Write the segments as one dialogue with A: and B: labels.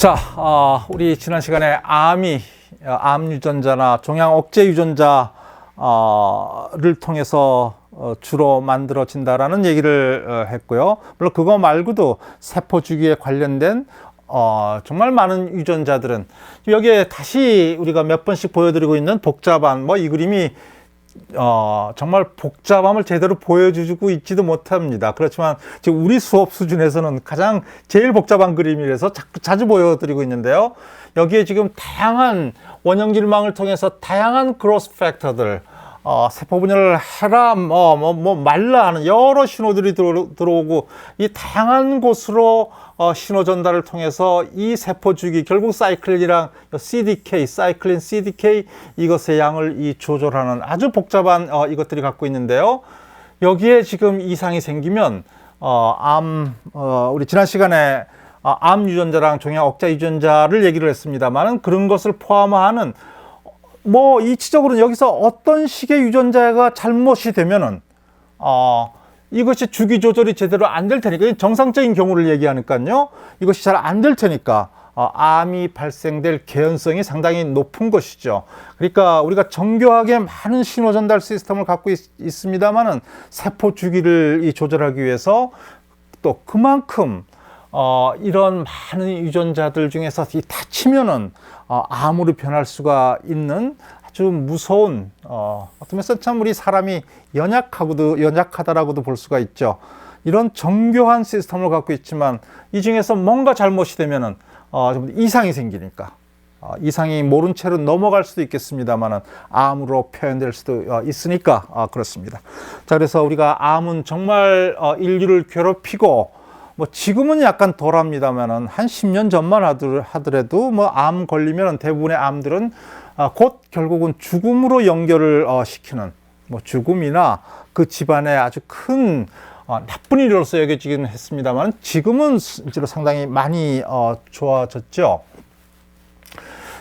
A: 자, 어, 우리 지난 시간에 암이 어, 암 유전자나 종양 억제 유전자 를 통해서 어, 주로 만들어진다라는 얘기를 어, 했고요. 물론 그거 말고도 세포 주기에 관련된 어, 정말 많은 유전자들은 여기에 다시 우리가 몇 번씩 보여드리고 있는 복잡한 뭐 이 그림이 어, 정말 복잡함을 제대로 보여주고 있지도 못합니다. 그렇지만 지금 우리 수업 수준에서는 가장 제일 복잡한 그림이라서 자꾸 자주 보여드리고 있는데요. 여기에 지금 다양한 원형질망을 통해서 다양한 크로스 팩터들, 어, 세포 분열을 해라, 뭐, 뭐, 뭐, 말라 하는 여러 신호들이 들어, 들어오고 이 다양한 곳으로 어, 신호 전달을 통해서 이 세포 주기 결국 사이클린이랑 CDK, 사이클린 CDK 이것의 양을 이 조절하는 아주 복잡한 어, 이것들이 갖고 있는데요. 여기에 지금 이상이 생기면 어, 암 어, 우리 지난 시간에 어, 암 유전자랑 종양 억자 유전자를 얘기를 했습니다만은 그런 것을 포함하는 뭐 이치적으로는 여기서 어떤 식의 유전자가 잘못이 되면은 어 이것이 주기 조절이 제대로 안 될 테니까 정상적인 경우를 얘기하니까요. 이것이 잘 안 될 테니까 어, 암이 발생될 개연성이 상당히 높은 것이죠. 그러니까 우리가 정교하게 많은 신호 전달 시스템을 갖고 있, 있습니다만은 세포 주기를 이 조절하기 위해서 또 그만큼 어, 이런 많은 유전자들 중에서 이 다치면은 어, 암으로 변할 수가 있는 아주 무서운 어, 어떤 면서 참 우리 사람이 연약하고도 연약하다라고도 볼 수가 있죠. 이런 정교한 시스템을 갖고 있지만 이 중에서 뭔가 잘못이 되면은 어, 좀 이상이 생기니까 어, 이상이 모른 채로 넘어갈 수도 있겠습니다만은 암으로 표현될 수도 어, 있으니까 어, 그렇습니다. 자 그래서 우리가 암은 정말 어, 인류를 괴롭히고 뭐 지금은 약간 덜합니다만은 한 10년 전만 하더라도 뭐 암 걸리면 대부분의 암들은 아, 곧 결국은 죽음으로 연결을 어, 시키는 뭐 죽음이나 그 집안에 아주 큰 어, 나쁜 일로서 여겨지기는 했습니다만 지금은 실제로 상당히 많이 어, 좋아졌죠.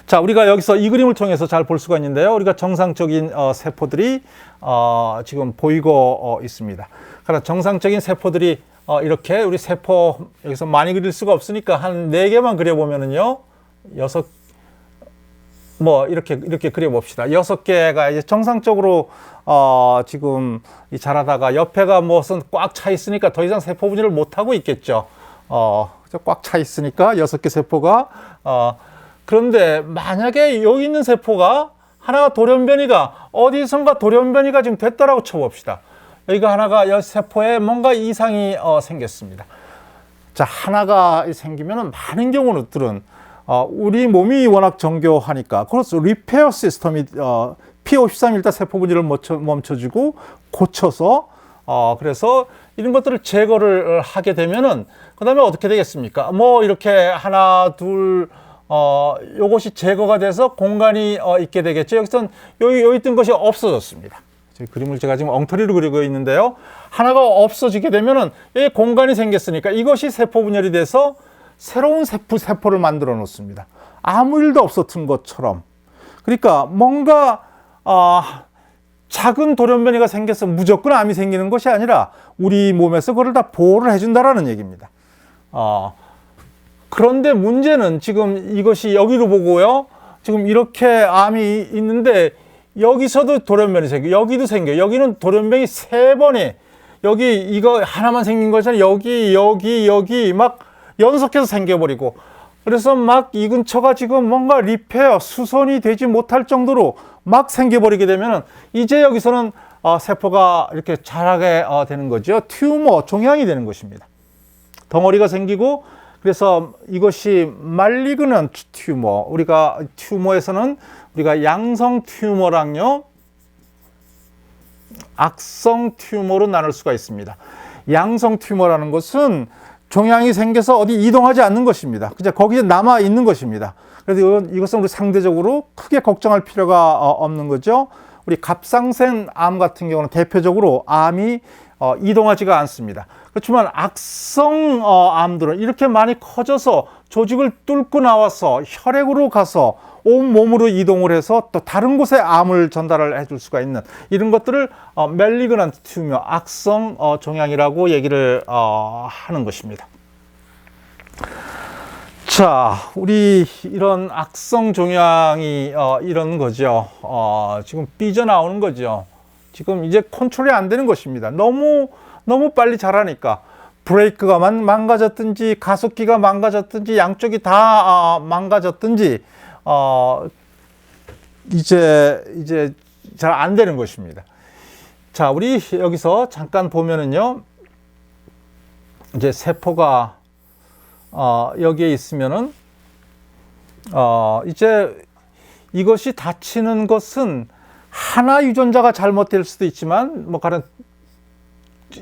A: 자, 우리가 여기서 이 그림을 통해서 잘 볼 수가 있는데요. 우리가 정상적인 어, 세포들이 어, 지금 보이고 어, 있습니다. 그러나 정상적인 세포들이 어, 이렇게 우리 세포 여기서 많이 그릴 수가 없으니까 한 네 개만 그려보면은요. 여섯 뭐 이렇게 이렇게 그려 봅시다. 여섯 개가 이제 정상적으로 어 지금 이 자라다가 옆에가 무슨 꽉 차 있으니까 더 이상 세포 분열을 못 하고 있겠죠. 어 꽉 차 있으니까 여섯 개 세포가 어 그런데 만약에 여기 있는 세포가 하나가 돌연변이가 어디선가 돌연변이가 지금 됐다라고 쳐봅시다. 여기가 하나가 세포에 뭔가 이상이 어, 생겼습니다. 자 하나가 생기면은 많은 경우들은 어, 우리 몸이 워낙 정교하니까 그래서 리페어 시스템이 어, P53 일단 세포 분열을 멈춰, 멈춰주고 고쳐서 어, 그래서 이런 것들을 제거를 하게 되면은 그다음에 어떻게 되겠습니까? 뭐 이렇게 하나 둘 어, 요것이 제거가 돼서 공간이 어, 있게 되겠죠. 여기선 여기 여기 있던 것이 없어졌습니다. 그림을 제가 지금 엉터리로 그리고 있는데요. 하나가 없어지게 되면은 여기 공간이 생겼으니까 이것이 세포 분열이 돼서 새로운 세포, 세포를 만들어 놓습니다. 아무 일도 없었던 것처럼. 그러니까 뭔가, 어, 작은 돌연변이가 생겨서 무조건 암이 생기는 것이 아니라 우리 몸에서 그걸 다 보호를 해준다라는 얘기입니다. 어, 그런데 문제는 지금 이것이 여기로 보고요. 지금 이렇게 암이 있는데 여기서도 돌연변이 생겨. 여기도 생겨. 여기는 돌연변이 세 번에 여기 이거 하나만 생긴 거잖아요. 여기, 여기, 여기 막 연속해서 생겨버리고 그래서 막 이 근처가 지금 뭔가 리페어 수선이 되지 못할 정도로 막 생겨버리게 되면 이제 여기서는 어, 세포가 이렇게 자라게 어, 되는 거죠. 튜머, 종양이 되는 것입니다. 덩어리가 생기고 그래서 이것이 말리그는 튜머. 우리가 튜머에서는 우리가 양성 튜머랑요, 악성 튜머로 나눌 수가 있습니다. 양성 튜머라는 것은 종양이 생겨서 어디 이동하지 않는 것입니다. 그냥 거기에 남아 있는 것입니다. 그래서 이것은 우리 상대적으로 크게 걱정할 필요가 어, 없는 거죠. 우리 갑상선 암 같은 경우는 대표적으로 암이 어, 이동하지가 않습니다. 그렇지만 악성 어, 암들은 이렇게 많이 커져서 조직을 뚫고 나와서 혈액으로 가서 온 몸으로 이동을 해서 또 다른 곳에 암을 전달을 해줄 수가 있는 이런 것들을 어, 멜리그넌트 튜머, 악성 어, 종양이라고 얘기를 어, 하는 것입니다. 자, 우리 이런 악성 종양이 어, 이런 거죠. 어, 지금 삐져나오는 거죠. 지금 이제 컨트롤이 안 되는 것입니다. 너무 너무 빨리 자라니까 브레이크가 만- 망가졌든지 가속기가 망가졌든지 양쪽이 다 어, 망가졌든지 어, 이제 이제 잘 안 되는 것입니다. 자, 우리 여기서 잠깐 보면은요. 이제 세포가 어, 여기에 있으면은 어, 이제 이것이 다치는 것은 하나 유전자가 잘못될 수도 있지만 뭐 가령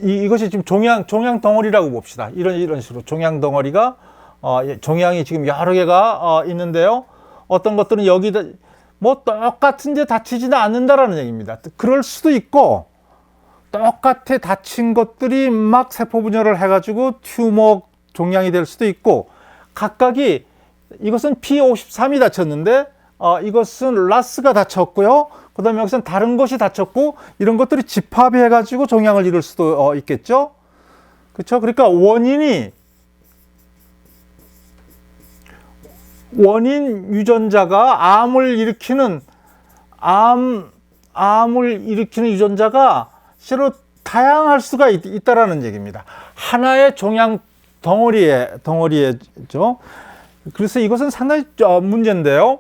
A: 이, 이것이 지금 종양 종양 덩어리라고 봅시다. 이런 이런 식으로 종양 덩어리가 어, 예, 종양이 지금 여러 개가 어, 있는데요. 어떤 것들은 여기다 뭐 똑같은데 다치지는 않는다라는 얘기입니다. 그럴 수도 있고 똑같아 다친 것들이 막 세포 분열을 해가지고 튜머 종양이 될 수도 있고 각각이 이것은 P53이 다쳤는데 어, 이것은 라스가 다쳤고요. 그 다음에 여기서는 다른 것이 다쳤고 이런 것들이 집합이 해가지고 종양을 이룰 수도 어, 있겠죠. 그렇죠? 그러니까 원인이 원인 유전자가 암을 일으키는 암 암을 일으키는 유전자가 실로 다양할 수가 있, 있다라는 얘기입니다. 하나의 종양 덩어리에 덩어리에죠. 그래서 이것은 상당히 어, 문제인데요.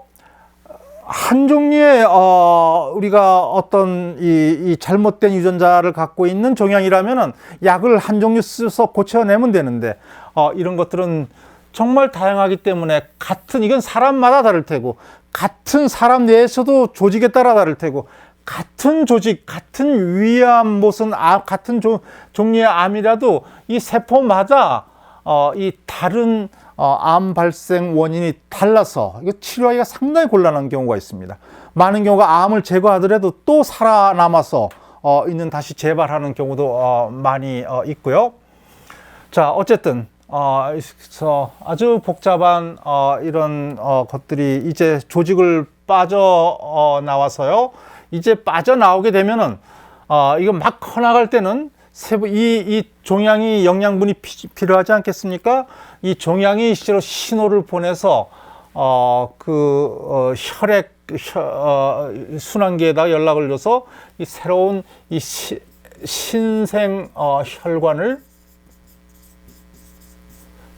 A: 한 종류의 어, 우리가 어떤 이, 이 잘못된 유전자를 갖고 있는 종양이라면은 약을 한 종류 써서 고쳐내면 되는데 어, 이런 것들은 정말 다양하기 때문에 같은 이건 사람마다 다를 테고 같은 사람 내에서도 조직에 따라 다를 테고 같은 조직, 같은 위암 무슨 암, 같은 조, 종류의 암이라도 이 세포마다 어, 이 다른 어, 암 발생 원인이 달라서 이거 치료하기가 상당히 곤란한 경우가 있습니다. 많은 경우가 암을 제거하더라도 또 살아남아서 어, 있는 다시 재발하는 경우도 어, 많이 어, 있고요. 자, 어쨌든 어, 그래서 아주 복잡한 어, 이런 어, 것들이 이제 조직을 빠져 어, 나와서요. 이제 빠져 나오게 되면은 어, 이거 막 커나갈 때는 세부 이, 이 종양이 영양분이 피, 필요하지 않겠습니까? 이 종양이 실제로 신호를 보내서 어, 그 어, 혈액 혈, 어, 순환기에다 연락을 줘서 이 새로운 이 시, 신생 어, 혈관을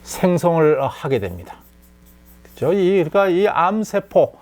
A: 생성을 하게 됩니다. 그죠? 이, 그러니까 이 암세포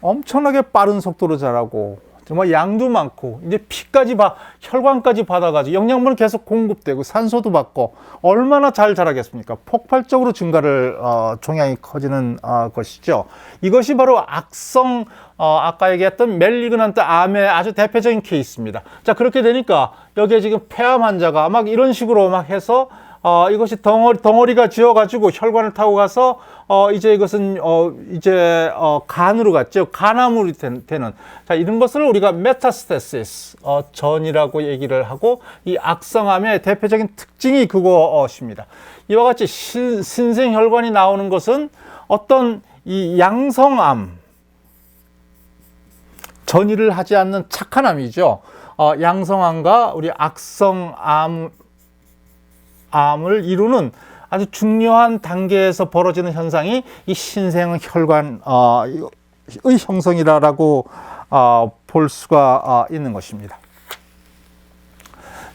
A: 엄청나게 빠른 속도로 자라고 정말 양도 많고 이제 피까지 봐 혈관까지 받아가지고 영양분을 계속 공급되고 산소도 받고 얼마나 잘 자라겠습니까? 폭발적으로 증가를 어, 종양이 커지는 어, 것이죠. 이것이 바로 악성 어, 아까 얘기했던 멜리그넌트 암의 아주 대표적인 케이스입니다. 자 그렇게 되니까 여기에 지금 폐암 환자가 막 이런 식으로 막 해서 어, 이것이 덩어리, 덩어리가 지어가지고 혈관을 타고 가서, 어, 이제 이것은, 어, 이제, 어, 간으로 갔죠. 간암으로 된- 되는. 자, 이런 것을 우리가 메타스테시스, 어, 전이라고 얘기를 하고, 이 악성암의 대표적인 특징이 그것입니다. 이와 같이 신, 신생혈관이 나오는 것은 어떤 이 양성암, 전이를 하지 않는 착한 암이죠. 어, 양성암과 우리 악성암, 암을 이루는 아주 중요한 단계에서 벌어지는 현상이 이 신생 혈관의 형성이라고 어, 볼 수가 어, 있는 것입니다.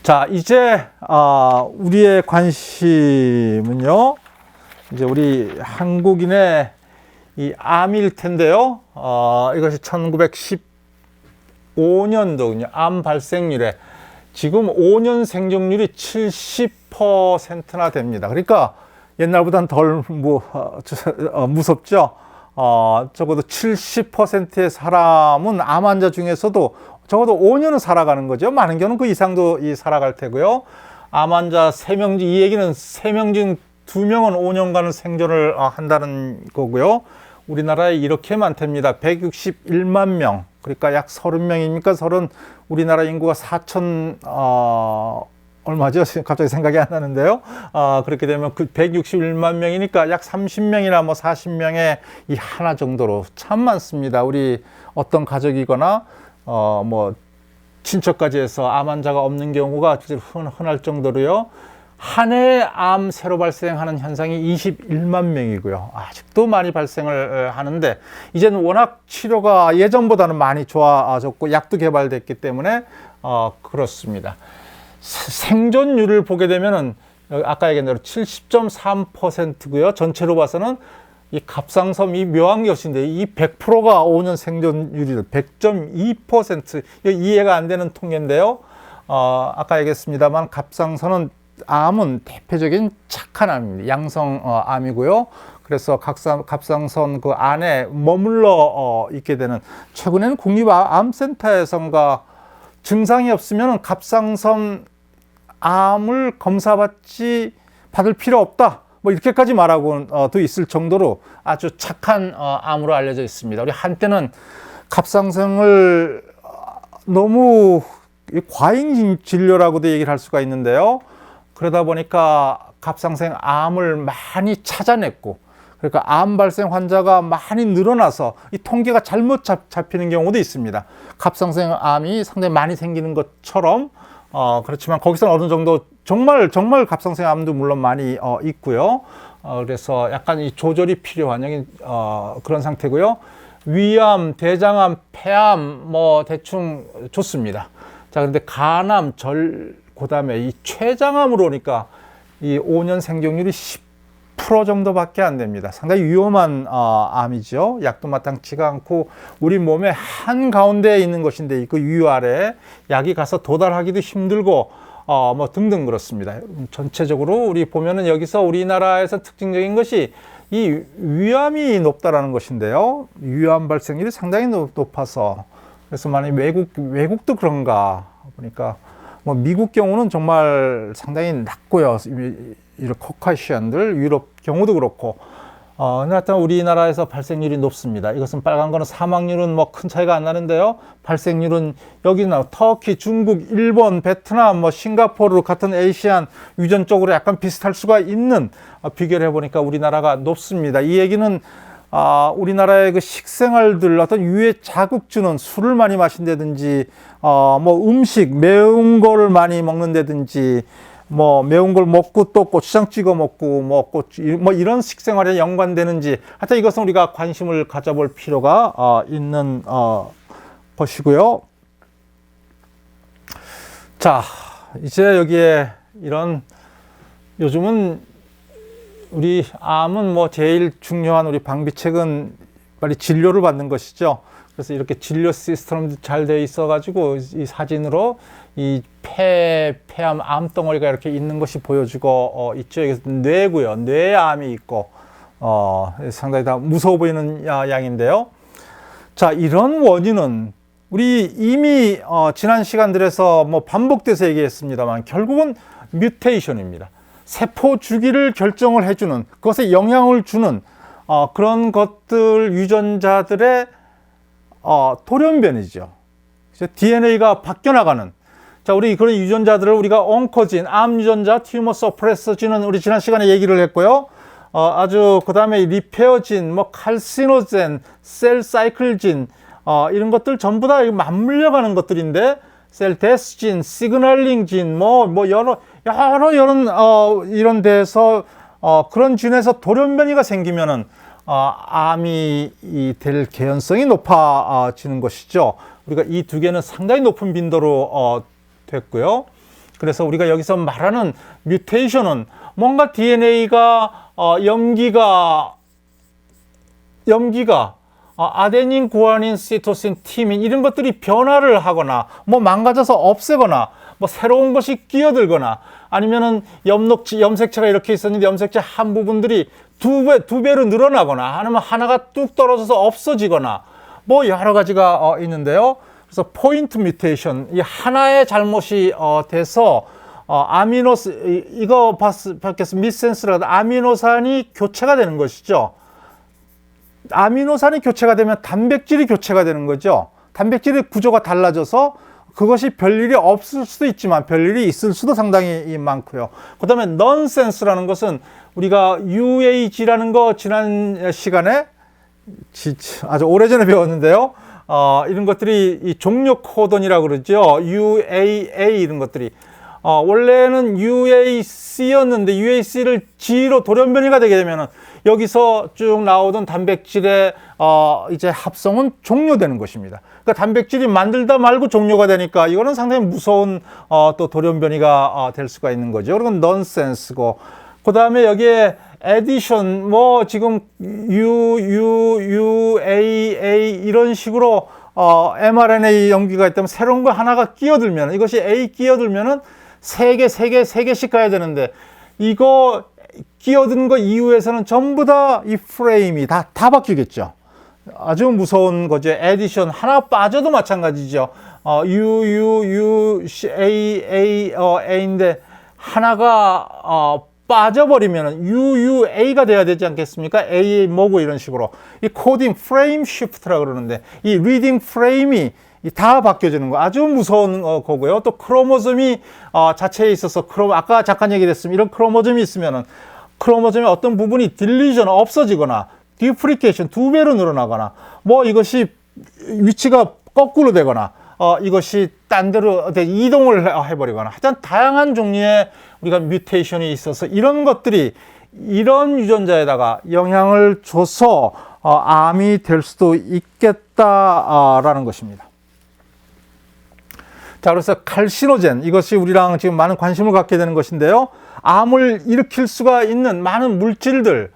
A: 자, 이제 어, 우리의 관심은요. 이제 우리 한국인의 이 암일 텐데요. 어, 이것이 1915년도군요. 암 발생률에 지금 5년 생존율이 70%나 됩니다. 그러니까 옛날보다는 덜 무, 어, 저- 어, 무섭죠. 어, 적어도 70%의 사람은 암 환자 중에서도 적어도 5년은 살아가는 거죠. 많은 경우는 그 이상도 이 살아갈 테고요. 암 환자 3명 중, 이 얘기는 3명 중 2명은 5년간을 생존을 어, 한다는 거고요. 우리나라에 이렇게 많답니다. 161만 명. 그러니까 약 30명입니까? 30, 우리나라 인구가 4천, 어, 얼마죠? 갑자기 생각이 안 나는데요. 어, 그렇게 되면 그 161만 명이니까 약 30명이나 뭐 40명의 이 하나 정도로 참 많습니다. 우리 어떤 가족이거나, 어, 뭐, 친척까지 해서 암 환자가 없는 경우가 흔할 정도로요. 한 해 암 새로 발생하는 현상이 21만 명이고요. 아직도 많이 발생을 하는데 이제는 워낙 치료가 예전보다는 많이 좋아졌고 약도 개발됐기 때문에 어, 그렇습니다. 생존율을 보게 되면은 아까 얘기한 대로 70.3%고요. 전체로 봐서는 이 갑상섬 이 묘한 것인데 이 100%가 5년 생존율이 100.2% 이해가 안 되는 통계인데요. 어, 아까 얘기했습니다만 갑상선은 암은 대표적인 착한 암입니다. 양성 어, 암이고요. 그래서 갑상, 갑상선 그 안에 머물러 어, 있게 되는 최근에는 국립암센터에선가 증상이 없으면 갑상선 암을 검사받지 받을 필요 없다. 뭐 이렇게까지 말하고도 어, 있을 정도로 아주 착한 어, 암으로 알려져 있습니다. 우리 한때는 갑상선을 어, 너무 과잉 진료라고도 얘기를 할 수가 있는데요. 그러다 보니까 갑상선 암을 많이 찾아냈고 그러니까 암 발생 환자가 많이 늘어나서 이 통계가 잘못 잡, 잡히는 경우도 있습니다. 갑상선 암이 상당히 많이 생기는 것처럼 어, 그렇지만 거기서 어느 정도 정말 정말 갑상선 암도 물론 많이 어, 있고요. 어, 그래서 약간 이 조절이 필요한 여기 어, 그런 상태고요. 위암, 대장암, 폐암 뭐 대충 좋습니다. 자, 근데 간암, 절 그 다음에 이 췌장암으로 오니까 이 5년 생존율이 10% 정도밖에 안 됩니다. 상당히 위험한 어, 암이죠. 약도 마땅치가 않고 우리 몸의 한 가운데에 있는 것인데 그 위아래 약이 가서 도달하기도 힘들고 어, 뭐 등등 그렇습니다. 전체적으로 우리 보면은 여기서 우리나라에서 특징적인 것이 이 위암이 높다라는 것인데요. 위암 발생률이 상당히 높 아서 그래서 만약 외국 외국도 그런가 보니까 뭐 미국 경우는 정말 상당히 낮고요. 이런 코카시안들 유럽 경우도 그렇고 어, 하여튼 우리나라에서 발생률이 높습니다. 이것은 빨간 거는 사망률은 뭐 큰 차이가 안 나는데요. 발생률은 여기나 터키, 중국, 일본, 베트남, 뭐 싱가포르 같은 에이시안 유전 쪽으로 약간 비슷할 수가 있는 어, 비교를 해보니까 우리나라가 높습니다. 이 얘기는 아, 우리나라의 그 식생활들 어떤 유해 자극 주는 술을 많이 마신다든지 어, 뭐 음식 매운 거를 많이 먹는다든지 뭐 매운 걸 먹고 또 고추장 찍어 먹고 뭐 고추 뭐 이런 식생활에 연관되는지 하여튼 이것은 우리가 관심을 가져볼 필요가 어, 있는 어, 것이고요. 자 이제 여기에 이런 요즘은 우리 암은 뭐 제일 중요한 우리 방비책은 빨리 진료를 받는 것이죠. 그래서 이렇게 진료 시스템도 잘 돼 있어 가지고 이 사진으로 이 폐, 폐암 암 덩어리가 이렇게 있는 것이 보여지고 어, 있죠. 여기 뇌고요. 뇌암이 있고 어, 상당히 다 무서워 보이는 양인데요. 자, 이런 원인은 우리 이미 어, 지난 시간들에서 뭐 반복돼서 얘기했습니다만 결국은 뮤테이션입니다. 세포 주기를 결정을 해주는 그것에 영향을 주는 어, 그런 것들 유전자들의 어, 돌연변이죠. DNA가 바뀌어 나가는. 자, 우리 그런 유전자들을 우리가 엉커진, 암 유전자, 튜머 서프레서진은 우리 지난 시간에 얘기를 했고요. 어, 아주 그 다음에 리페어진, 뭐 칼시노젠, 셀 사이클진, 어, 이런 것들 전부 다 맞물려 가는 것들인데 셀 데스진, 시그널링진, 뭐, 뭐 여러 여러 이런 어, 이런 데서 어, 그런 진에서 돌연변이가 생기면은 어, 암이 될 개연성이 높아지는 것이죠. 우리가 이 두 개는 상당히 높은 빈도로 어, 됐고요. 그래서 우리가 여기서 말하는 뮤테이션은 뭔가 DNA가 어, 염기가 염기가 어, 아데닌, 구아닌, 시토신, 티민 이런 것들이 변화를 하거나 뭐 망가져서 없애거나 뭐 새로운 것이 끼어들거나 아니면은 염록지, 염색체가 이렇게 있었는데 염색체 한 부분들이 두 배, 두 배로 늘어나거나 아니면 하나가 뚝 떨어져서 없어지거나 뭐 여러 가지가 어, 있는데요. 그래서 포인트 뮤테이션, 이 하나의 잘못이 어, 돼서 어, 아미노스, 이, 거 봤, 봤겠어 미센스라 아미노산이 교체가 되는 것이죠. 아미노산이 교체가 되면 단백질이 교체가 되는 거죠. 단백질의 구조가 달라져서 그것이 별일이 없을 수도 있지만 별일이 있을 수도 상당히 많고요. 그 다음에 넌센스라는 것은 우리가 UAG라는 거 지난 시간에 아주 오래전에 배웠는데요. 어, 이런 것들이 이 종료 코돈이라고 그러죠. UAA 이런 것들이 어, 원래는 UAC였는데 UAC를 G로 돌연변이가 되게 되면은 여기서 쭉 나오던 단백질의 어, 이제 합성은 종료되는 것입니다. 그러니까 단백질이 만들다 말고 종료가 되니까 이거는 상당히 무서운 어, 또 돌연변이가 어, 될 수가 있는 거죠. 그건 넌센스고 그 다음에 여기에 에디션 뭐 지금 U U U A A 이런 식으로 어, mRNA 연기가 있다면 새로운 거 하나가 끼어들면 이것이 A 끼어들면은 세 개, 세 개, 세 개씩 가야 되는데 이거 끼어든 거 이후에서는 전부 다 이 프레임이 다, 다 바뀌겠죠. 아주 무서운 거죠. 에디션 하나 빠져도 마찬가지죠. 어, U, U, U, A, A, 어, A인데 하나가 어, 빠져버리면 UUA가 돼야 되지 않겠습니까? A 뭐고 이런 식으로 이 코딩 프레임 시프트라 그러는데 이 리딩 프레임이 다 바뀌어지는 거 아주 무서운 어, 거고요. 또 크로모즘이 어, 자체에 있어서 크로 아까 잠깐 얘기했습니다. 이런 크로모즘이 있으면은 크로모즘의 어떤 부분이 딜리전 없어지거나 디프리케이션 두 배로 늘어나거나 뭐 이것이 위치가 거꾸로 되거나 어, 이것이 딴 데로 이동을 해- 해버리거나 하여튼 다양한 종류의 우리가 뮤테이션이 있어서 이런 것들이 이런 유전자에다가 영향을 줘서 어, 암이 될 수도 있겠다라는 것입니다. 자, 그래서 칼시노젠 이것이 우리랑 지금 많은 관심을 갖게 되는 것인데요. 암을 일으킬 수가 있는 많은 물질들,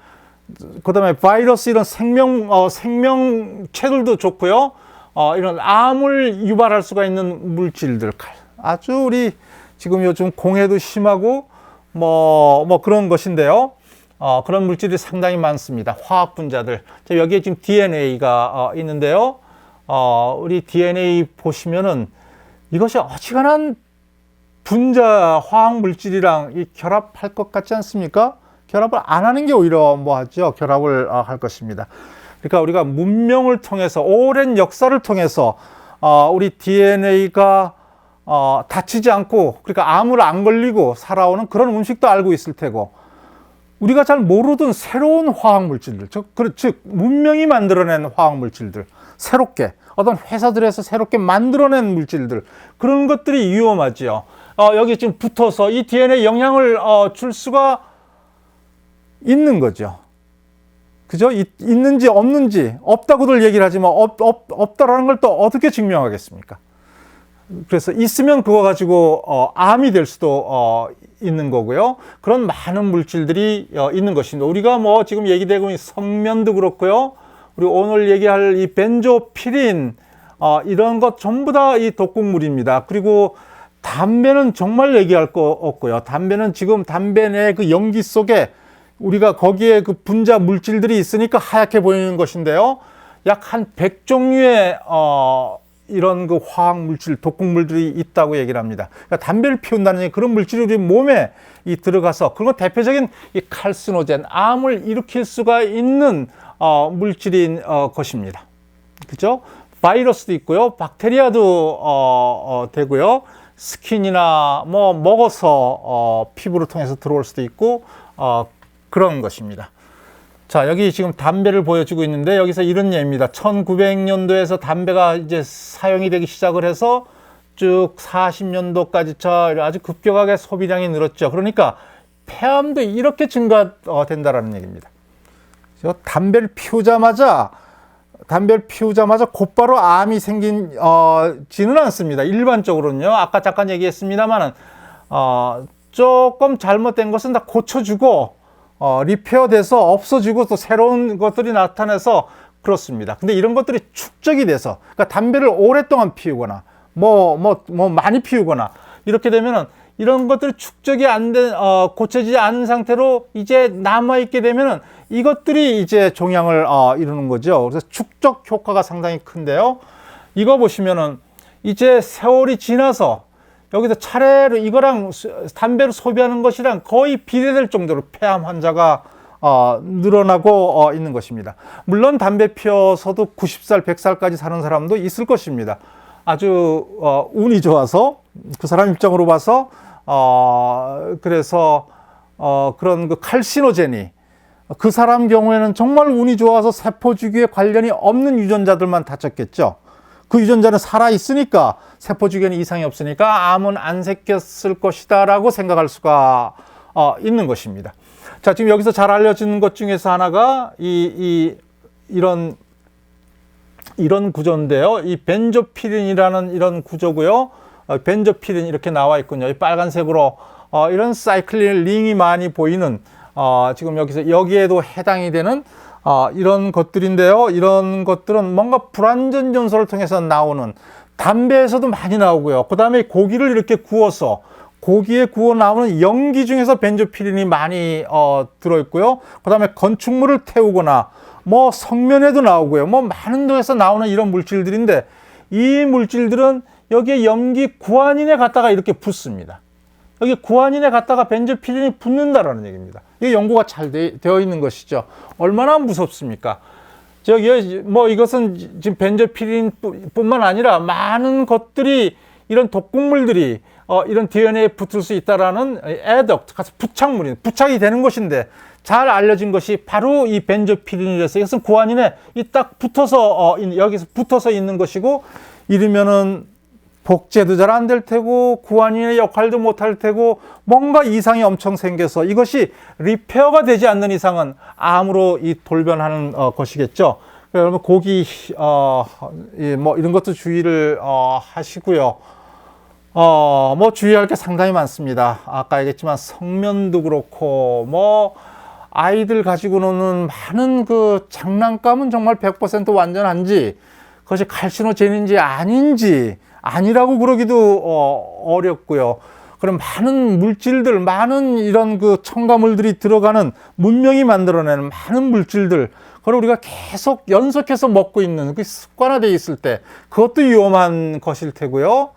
A: 그다음에 바이러스 이런 생명 어, 생명체들도 좋고요. 어, 이런 암을 유발할 수가 있는 물질들 칼- 아주 우리 지금 요즘 공해도 심하고 뭐뭐 그런 것인데요. 어, 그런 물질이 상당히 많습니다. 화학 분자들. 자, 여기에 지금 DNA가 어, 있는데요. 어, 우리 DNA 보시면은 이것이 어지간한 분자 화학 물질이랑 이 결합할 것 같지 않습니까? 결합을 안 하는 게 오히려 뭐 하죠? 결합을 어, 할 것입니다. 그러니까 우리가 문명을 통해서 오랜 역사를 통해서 어, 우리 DNA가 어, 다치지 않고 그러니까 암을 안 걸리고 살아오는 그런 음식도 알고 있을 테고 우리가 잘 모르던 새로운 화학 물질들, 즉, 그- 즉 문명이 만들어낸 화학 물질들, 새롭게 어떤 회사들에서 새롭게 만들어낸 물질들 그런 것들이 위험하지요. 어, 여기 지금 붙어서 이 DNA 영향을 어, 줄 수가 있는 거죠. 그죠? 있, 있는지 없는지 없다고들 얘기를 하지만 없, 없, 없다라는 걸 또 어떻게 증명하겠습니까? 그래서 있으면 그거 가지고 어, 암이 될 수도 어, 있는 거고요. 그런 많은 물질들이 어, 있는 것입니다. 우리가 뭐 지금 얘기되고 있는 성면도 그렇고요. 우리 오늘 얘기할 이 벤조피린 어, 이런 것 전부 다 이 독극물입니다. 그리고 담배는 정말 얘기할 거 없고요. 담배는 지금 담배 내 그 연기 속에 우리가 거기에 그 분자 물질들이 있으니까 하얗게 보이는 것인데요. 약 한 100종류의 어, 이런 그 화학 물질, 독극물들이 있다고 얘기를 합니다. 그러니까 담배를 피운다는 그런 물질이 우리 몸에 이 들어가서 그리고 대표적인 이 칼시노젠, 암을 일으킬 수가 있는 어, 물질인 어, 것입니다. 그죠? 바이러스도 있고요, 박테리아도 어, 어, 되고요, 스킨이나 뭐 먹어서 어, 피부를 통해서 들어올 수도 있고 어, 그런 것입니다. 자, 여기 지금 담배를 보여주고 있는데 여기서 이런 예입니다. 1900년도에서 담배가 이제 사용이 되기 시작을 해서 쭉 40년도까지 저 아주 급격하게 소비량이 늘었죠. 그러니까 폐암도 이렇게 증가된다라는 얘기입니다. 저 담배를 피우자마자 담배를 피우자마자 곧바로 암이 생긴 어, 지는 않습니다. 일반적으로는요. 아까 잠깐 얘기했습니다만은 어, 조금 잘못된 것은 다 고쳐주고 어, 리페어돼서 없어지고 또 새로운 것들이 나타나서 그렇습니다. 근데 이런 것들이 축적이 돼서 그러니까 담배를 오랫동안 피우거나 뭐뭐 뭐 많이 피우거나 이렇게 되면은 이런 것들이 축적이 안 된, 어, 고쳐지지 않은 상태로 이제 남아 있게 되면은 이것들이 이제 종양을 어, 이루는 거죠. 그래서 축적 효과가 상당히 큰데요. 이거 보시면은 이제 세월이 지나서 여기서 차례로 이거랑 수- 담배를 소비하는 것이랑 거의 비례될 정도로 폐암 환자가 어, 늘어나고 어, 있는 것입니다. 물론 담배 피워서도 90살, 100살까지 사는 사람도 있을 것입니다. 아주 어, 운이 좋아서 그 사람 입장으로 봐서 어, 그래서 어, 그런 그 칼시노젠이 그 사람 경우에는 정말 운이 좋아서 세포 주기에 관련이 없는 유전자들만 다쳤겠죠. 그 유전자는 살아 있으니까 세포 주기에는 이상이 없으니까 암은 안 생겼을 것이다 라고 생각할 수가 어, 있는 것입니다. 자, 지금 여기서 잘 알려진 것 중에서 하나가 이, 이 이런 이런 구조인데요. 이 벤조피린이라는 이런 구조고요. 어, 벤조피린 이렇게 나와 있군요. 이 빨간색으로 어, 이런 사이클린 링이 많이 보이는 어, 지금 여기서 여기에도 해당이 되는 어, 이런 것들인데요. 이런 것들은 뭔가 불완전 전소를 통해서 나오는 담배에서도 많이 나오고요. 그 다음에 고기를 이렇게 구워서 고기에 구워 나오는 연기 중에서 벤조피린이 많이 어, 들어있고요. 그 다음에 건축물을 태우거나 뭐 성면에도 나오고요. 뭐 많은 데에서 나오는 이런 물질들인데 이 물질들은 여기에 염기 구안인에 갖다가 이렇게 붙습니다. 여기 구안인에 갖다가 벤조피린이 붙는다라는 얘기입니다. 이게 연구가 잘 되, 되어 있는 것이죠. 얼마나 무섭습니까? 저기 뭐 이것은 지금 벤조피린뿐만 아니라 많은 것들이 이런 독극물들이 어, 이런 DNA에 붙을 수 있다라는 애덕, 가서 부착물이 부착이 되는 것인데 잘 알려진 것이 바로 이 벤조피린이라서 이것은 구안인에 이 딱 붙어서 어, 여기서 붙어서 있는 것이고 이러면은 복제도 잘 안 될 테고 구안인의 역할도 못 할 테고 뭔가 이상이 엄청 생겨서 이것이 리페어가 되지 않는 이상은 암으로 이 돌변하는 어, 것이겠죠. 여러분 고기 어, 뭐 이런 것도 주의를 어, 하시고요. 어, 뭐 주의할 게 상당히 많습니다. 아까 얘기했지만 성면도 그렇고 뭐 아이들 가지고 노는 많은 그 장난감은 정말 100% 완전한지 그것이 칼시노젠인지 아닌지 아니라고 그러기도 어, 어렵고요. 그럼 많은 물질들, 많은 이런 그 첨가물들이 들어가는 문명이 만들어내는 많은 물질들, 그걸 우리가 계속 연속해서 먹고 있는 그 습관화되어 있을 때 그것도 위험한 것일 테고요.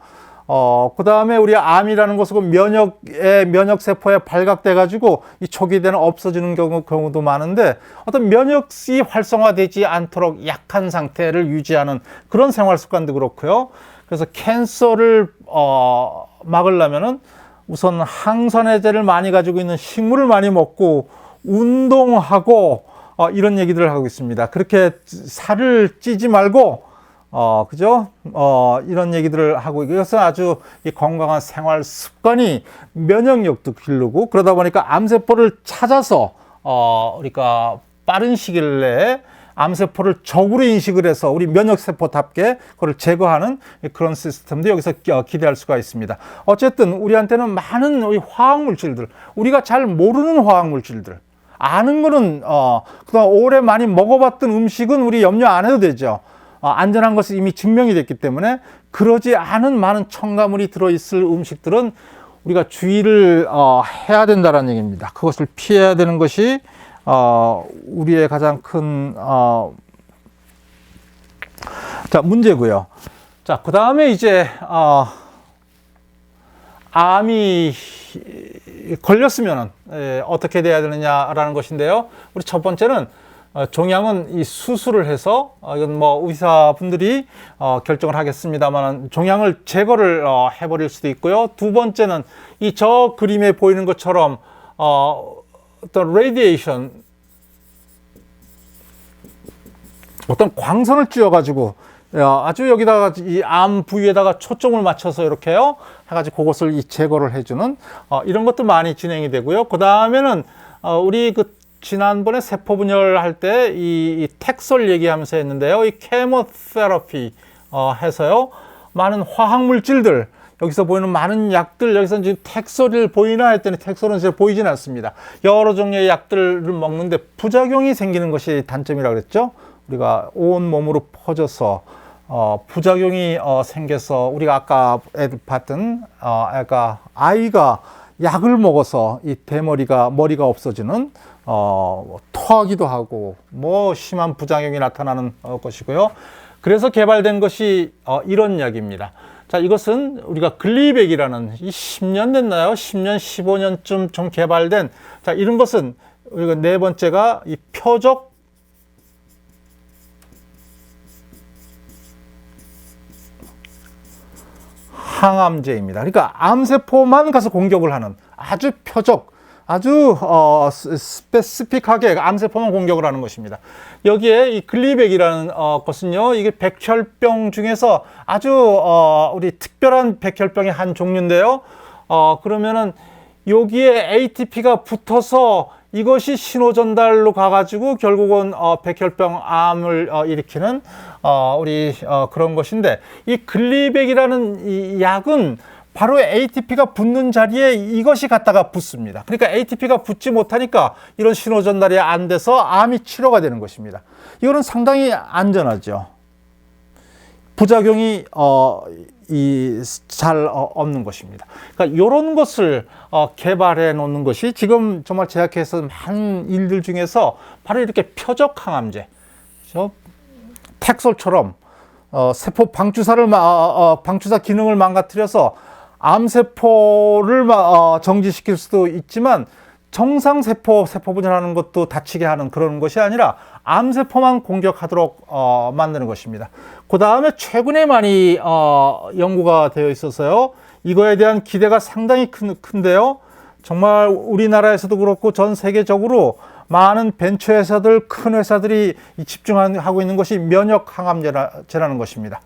A: 어, 그 다음에 우리 암이라는 것은 면역의, 면역세포에 발각돼 가지고 이 초기 때는 없어지는 경우, 경우도 많은데 어떤 면역이 활성화되지 않도록 약한 상태를 유지하는 그런 생활 습관도 그렇고요. 그래서 캔서를, 어, 막으려면은 우선 항산화제를 많이 가지고 있는 식물을 많이 먹고 운동하고 어, 이런 얘기들을 하고 있습니다. 그렇게 살을 찌지 말고 어, 그죠? 어, 이런 얘기들을 하고, 이것은 아주 이 건강한 생활 습관이 면역력도 기르고, 그러다 보니까 암세포를 찾아서, 어, 우리가 빠른 시일 내에 암세포를 적으로 인식을 해서 우리 면역세포답게 그걸 제거하는 그런 시스템도 여기서 기대할 수가 있습니다. 어쨌든 우리한테는 많은 화학물질들, 우리가 잘 모르는 화학물질들, 아는 거는, 어, 그동안 오래 많이 먹어봤던 음식은 우리 염려 안 해도 되죠. 어, 안전한 것이 이미 증명이 됐기 때문에 그러지 않은 많은 첨가물이 들어있을 음식들은 우리가 주의를 어, 해야 된다는 얘기입니다. 그것을 피해야 되는 것이 어, 우리의 가장 큰 어, 자, 문제고요. 자, 그 다음에 이제 어, 암이 걸렸으면 예, 어떻게 돼야 되느냐라는 것인데요. 우리 첫 번째는 어, 종양은 이 수술을 해서 어, 이건 뭐 의사분들이 어, 결정을 하겠습니다만 종양을 제거를 어, 해버릴 수도 있고요. 두 번째는 이 저 그림에 보이는 것처럼 어, 어떤 레디에이션 어떤 광선을 쥐어 가지고 어, 아주 여기다가 이 암 부위에다가 초점을 맞춰서 이렇게요 해가지고 그것을 이 제거를 해주는 어, 이런 것도 많이 진행이 되고요. 그 다음에는 어, 우리 그 지난번에 세포 분열할 때이이 텍솔 얘기하면서 했는데요. 이 케모테라피 어, 해서요. 많은 화학 물질들 여기서 보이는 많은 약들 여기서 지금 텍솔을 보이나 했더니 텍솔은 잘 보이진 않습니다. 여러 종류의 약들을 먹는데 부작용이 생기는 것이 단점이라고 그랬죠. 우리가 온 몸으로 퍼져서 어, 부작용이 어, 생겨서 우리가 아까 애들 봤던 어, 아까 아이가 약을 먹어서 이 대머리가 머리가 없어지는 어, 토하기도 하고 뭐 심한 부작용이 나타나는 어, 것이고요. 그래서 개발된 것이 어, 이런 약입니다. 자, 이것은 우리가 글리백이라는 이 10년 됐나요? 10년, 15년쯤 좀 개발된 자, 이런 것은 우리가 네 번째가 이 표적 항암제입니다. 그러니까 암세포만 가서 공격을 하는 아주 표적 아주 어, 스- 스페시픽하게 암세포만 공격을 하는 것입니다. 여기에 이 글리백이라는 어, 것은요, 이게 백혈병 중에서 아주 어, 우리 특별한 백혈병의 한 종류인데요. 어, 그러면은 여기에 ATP가 붙어서 이것이 신호 전달로 가가지고 결국은 어, 백혈병 암을 어, 일으키는 어, 우리 어, 그런 것인데 이 글리백이라는 이 약은 바로 ATP가 붙는 자리에 이것이 갖다가 붙습니다. 그러니까 ATP가 붙지 못하니까 이런 신호 전달이 안 돼서 암이 치료가 되는 것입니다. 이거는 상당히 안전하죠. 부작용이 어, 이, 잘 어, 없는 것입니다. 그러니까 이런 것을 어, 개발해 놓는 것이 지금 정말 제약회에서 많은 일들 중에서 바로 이렇게 표적 항암제, 저 텍솔처럼 어, 세포 방주사를 마- 어, 어, 방주사 기능을 망가뜨려서 암세포를 마- 어, 정지시킬 수도 있지만 정상 세포 세포 분열하는 것도 다치게 하는 그런 것이 아니라 암세포만 공격하도록 어, 만드는 것입니다. 그 다음에 최근에 많이 어, 연구가 되어 있어서요. 이거에 대한 기대가 상당히 큰, 큰데요. 정말 우리나라에서도 그렇고 전 세계적으로 많은 벤처 회사들, 큰 회사들이 이 집중하고 있는 것이 면역 항암제라는 것입니다.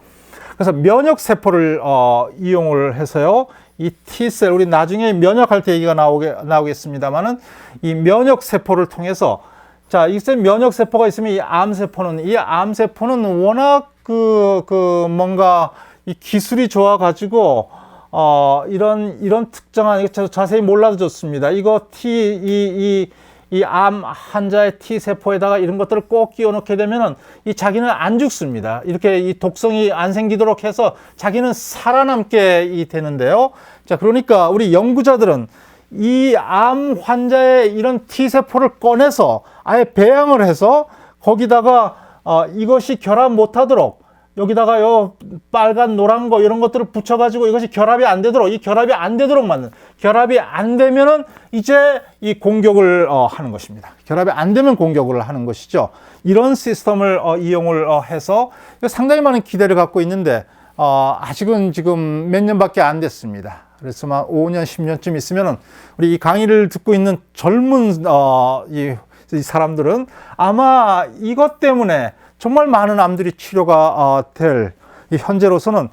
A: 그래서 면역 세포를 어, 이용을 해서요. 이 T셀 우리 나중에 면역할 때 얘기가 나오게 나오겠습니다만은 이 면역 세포를 통해서 자, 이제 면역 세포가 있으면 이 암 세포는 이 암 세포는 워낙 그, 그 뭔가 이 기술이 좋아 가지고 어, 이런 이런 특정한 자세히 몰라도 좋습니다. 이거 T 이이 이 암 환자의 T 세포에다가 이런 것들을 꼭 끼워 넣게 되면은 이 자기는 안 죽습니다. 이렇게 이 독성이 안 생기도록 해서 자기는 살아남게 이 되는데요. 자, 그러니까 우리 연구자들은 이 암 환자의 이런 T 세포를 꺼내서 아예 배양을 해서 거기다가 어, 이것이 결합 못하도록 여기다가요 빨간 노란 거 이런 것들을 붙여가지고 이것이 결합이 안 되도록 이 결합이 안 되도록 만든 결합이 안 되면은 이제 이 공격을 어, 하는 것입니다. 결합이 안 되면 공격을 하는 것이죠. 이런 시스템을 어, 이용을 어, 해서 상당히 많은 기대를 갖고 있는데 어, 아직은 지금 몇 년밖에 안 됐습니다. 그래서 막 5년, 10년쯤 있으면은 우리 이 강의를 듣고 있는 젊은 어, 이, 이 사람들은 아마 이것 때문에 정말 많은 암들이 치료가 어, 될이 현재로서는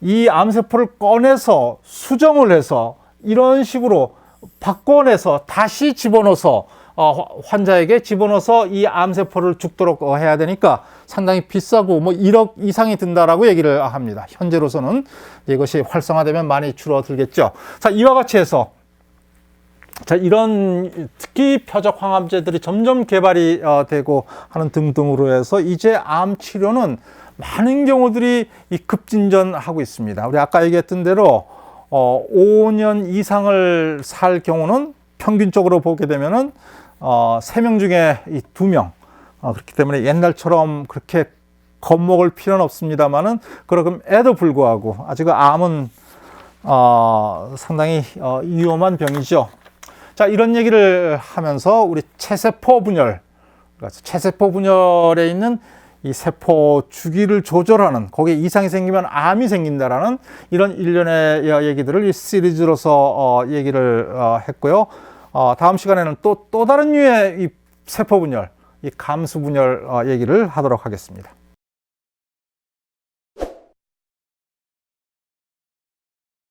A: 이 암세포를 꺼내서 수정을 해서 이런 식으로 바꿔내서 다시 집어넣어서 어, 환자에게 집어넣어서 이 암세포를 죽도록 어, 해야 되니까 상당히 비싸고 뭐 1억 이상이 든다라고 얘기를 합니다. 현재로서는 이것이 활성화되면 많이 줄어들겠죠. 자, 이와 같이 해서 자, 이런 특히 표적 항암제들이 점점 개발이 어, 되고 하는 등등으로 해서 이제 암 치료는 많은 경우들이 이 급진전하고 있습니다. 우리 아까 얘기했던 대로 어, 5년 이상을 살 경우는 평균적으로 보게 되면은 어, 3명 중에 이 2명. 어, 그렇기 때문에 옛날처럼 그렇게 겁먹을 필요는 없습니다만은 그럼에도 불구하고 아직 암은 어, 상당히 어, 위험한 병이죠. 자, 이런 얘기를 하면서 우리 체세포 분열, 그래서 체세포 분열에 있는 이 세포 주기를 조절하는 거기에 이상이 생기면 암이 생긴다라는 이런 일련의 얘기들을 이 시리즈로서 어, 얘기를 어, 했고요. 어, 다음 시간에는 또또 다른 류의 이 세포 분열, 이 감수 분열 어, 얘기를 하도록 하겠습니다.